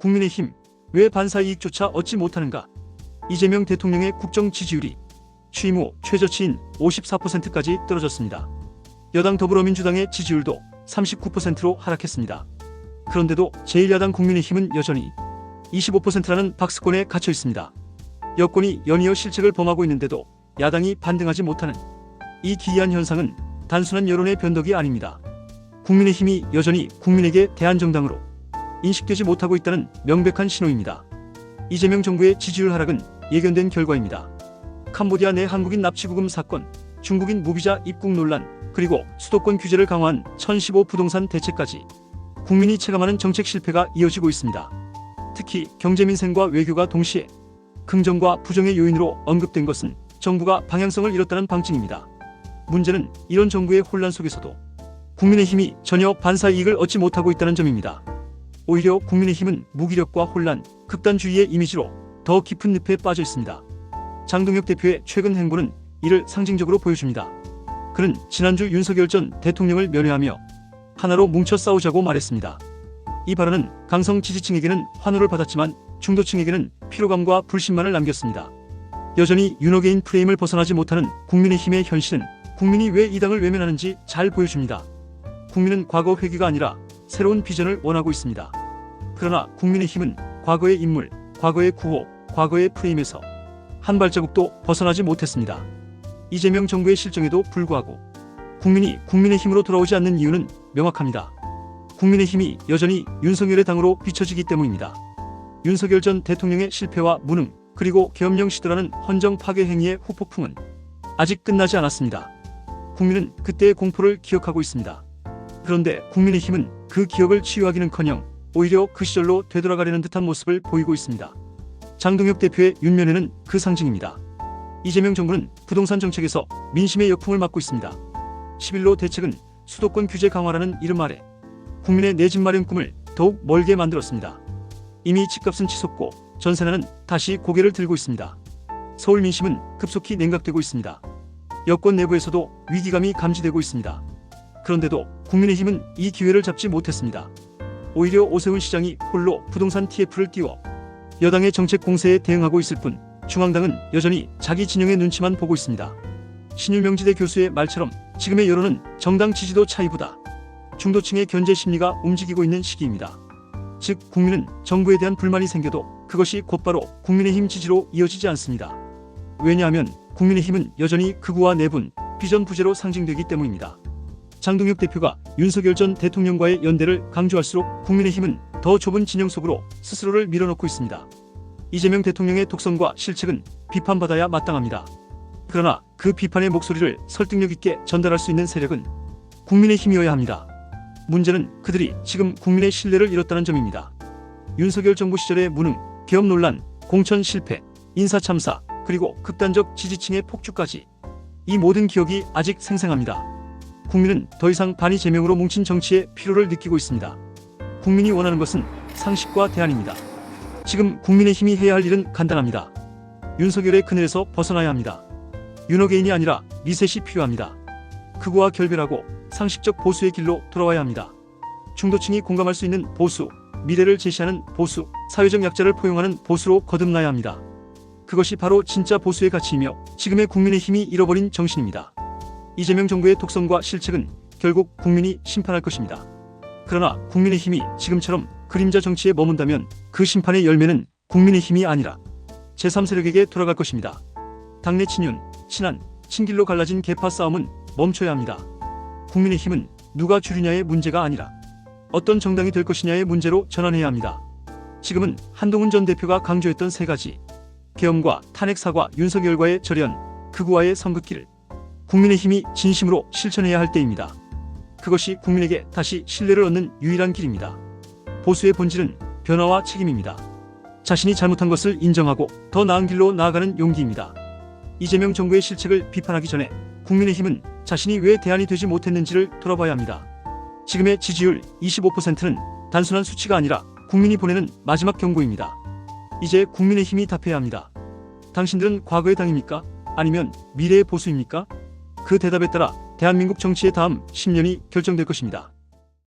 국민의힘 왜 반사 이익조차 얻지 못하는가? 이재명 대통령의 국정 지지율이 취임 후 최저치인 54%까지 떨어졌습니다. 여당 더불어민주당의 지지율도 39%로 하락했습니다. 그런데도 제1야당 국민의힘은 여전히 25%라는 박스권에 갇혀 있습니다. 여권이 연이어 실책을 범하고 있는데도 야당이 반등하지 못하는 이 기이한 현상은 단순한 여론의 변덕이 아닙니다. 국민의힘이 여전히 국민에게 대안정당으로 인식되지 못하고 있다는 명백한 신호입니다. 이재명 정부의 지지율 하락은 예견된 결과입니다. 캄보디아 내 한국인 납치구금 사건, 중국인 무비자 입국 논란, 그리고 수도권 규제를 강화한 1015 부동산 대책까지 국민이 체감하는 정책 실패가 이어지고 있습니다. 특히 경제민생과 외교가 동시에 긍정과 부정의 요인으로 언급된 것은 정부가 방향성을 잃었다는 방증입니다. 문제는 이런 정부의 혼란 속에서도 국민의 힘이 전혀 반사 이익을 얻지 못하고 있다는 점입니다. 오히려 국민의힘은 무기력과 혼란, 극단주의의 이미지로 더 깊은 늪에 빠져 있습니다. 장동혁 대표의 최근 행보는 이를 상징적으로 보여줍니다. 그는 지난주 윤석열 전 대통령을 면회하며 하나로 뭉쳐 싸우자고 말했습니다. 이 발언은 강성 지지층에게는 환호를 받았지만 중도층에게는 피로감과 불신만을 남겼습니다. 여전히 윤호개인 프레임을 벗어나지 못하는 국민의힘의 현실은 국민이 왜 이 당을 외면하는지 잘 보여줍니다. 국민은 과거 회귀가 아니라 새로운 비전을 원하고 있습니다. 그러나 국민의힘은 과거의 인물, 과거의 구호, 과거의 프레임에서 한 발자국도 벗어나지 못했습니다. 이재명 정부의 실정에도 불구하고 국민이 국민의힘으로 돌아오지 않는 이유는 명확합니다. 국민의힘이 여전히 윤석열의 당으로 비춰지기 때문입니다. 윤석열 전 대통령의 실패와 무능 그리고 계엄령 시도라는 헌정 파괴 행위의 후폭풍은 아직 끝나지 않았습니다. 국민은 그때의 공포를 기억하고 있습니다. 그런데 국민의힘은 그 기억을 치유하기는커녕 오히려 그 시절로 되돌아가려는 듯한 모습을 보이고 있습니다. 장동혁 대표의 윤면회는 그 상징입니다. 이재명 정부는 부동산 정책에서 민심의 역풍을 맞고 있습니다. 11로 대책은 수도권 규제 강화라는 이름 아래 국민의 내 집 마련 꿈을 더욱 멀게 만들었습니다. 이미 집값은 치솟고 전세나는 다시 고개를 들고 있습니다. 서울 민심은 급속히 냉각되고 있습니다. 여권 내부에서도 위기감이 감지되고 있습니다. 그런데도 국민의힘은 이 기회를 잡지 못했습니다. 오히려 오세훈 시장이 홀로 부동산 TF를 띄워 여당의 정책 공세에 대응하고 있을 뿐 중앙당은 여전히 자기 진영의 눈치만 보고 있습니다. 신율명지대 교수의 말처럼 지금의 여론은 정당 지지도 차이보다 중도층의 견제 심리가 움직이고 있는 시기입니다. 즉 국민은 정부에 대한 불만이 생겨도 그것이 곧바로 국민의힘 지지로 이어지지 않습니다. 왜냐하면 국민의힘은 여전히 극우와 내분, 비전 부재로 상징되기 때문입니다. 장동혁 대표가 윤석열 전 대통령과의 연대를 강조할수록 국민의힘은 더 좁은 진영 속으로 스스로를 밀어넣고 있습니다. 이재명 대통령의 독선과 실책은 비판받아야 마땅합니다. 그러나 그 비판의 목소리를 설득력 있게 전달할 수 있는 세력은 국민의힘이어야 합니다. 문제는 그들이 지금 국민의 신뢰를 잃었다는 점입니다. 윤석열 정부 시절의 무능, 개업 논란, 공천 실패, 인사 참사, 그리고 극단적 지지층의 폭주까지 이 모든 기억이 아직 생생합니다. 국민은 더 이상 반이 제명으로 뭉친 정치의 필요를 느끼고 있습니다. 국민이 원하는 것은 상식과 대안입니다. 지금 국민의 힘이 해야 할 일은 간단합니다. 윤석열의 그늘에서 벗어나야 합니다. 윤호개인이 아니라 리셋이 필요합니다. 극우와 결별하고 상식적 보수의 길로 돌아와야 합니다. 중도층이 공감할 수 있는 보수, 미래를 제시하는 보수, 사회적 약자를 포용하는 보수로 거듭나야 합니다. 그것이 바로 진짜 보수의 가치이며 지금의 국민의 힘이 잃어버린 정신입니다. 이재명 정부의 독선과 실책은 결국 국민이 심판할 것입니다. 그러나 국민의힘이 지금처럼 그림자 정치에 머문다면 그 심판의 열매는 국민의힘이 아니라 제3세력에게 돌아갈 것입니다. 당내 친윤, 친한, 친길로 갈라진 개파 싸움은 멈춰야 합니다. 국민의힘은 누가 주류냐의 문제가 아니라 어떤 정당이 될 것이냐의 문제로 전환해야 합니다. 지금은 한동훈 전 대표가 강조했던 세 가지 계엄과 탄핵 사과 윤석열과의 절연, 극우와의 선긋기를 국민의힘이 진심으로 실천해야 할 때입니다. 그것이 국민에게 다시 신뢰를 얻는 유일한 길입니다. 보수의 본질은 변화와 책임입니다. 자신이 잘못한 것을 인정하고 더 나은 길로 나아가는 용기입니다. 이재명 정부의 실책을 비판하기 전에 국민의힘은 자신이 왜 대안이 되지 못했는지를 돌아봐야 합니다. 지금의 지지율 25%는 단순한 수치가 아니라 국민이 보내는 마지막 경고입니다. 이제 국민의힘이 답해야 합니다. 당신들은 과거의 당입니까? 아니면 미래의 보수입니까? 그 대답에 따라 대한민국 정치의 다음 10년이 결정될 것입니다.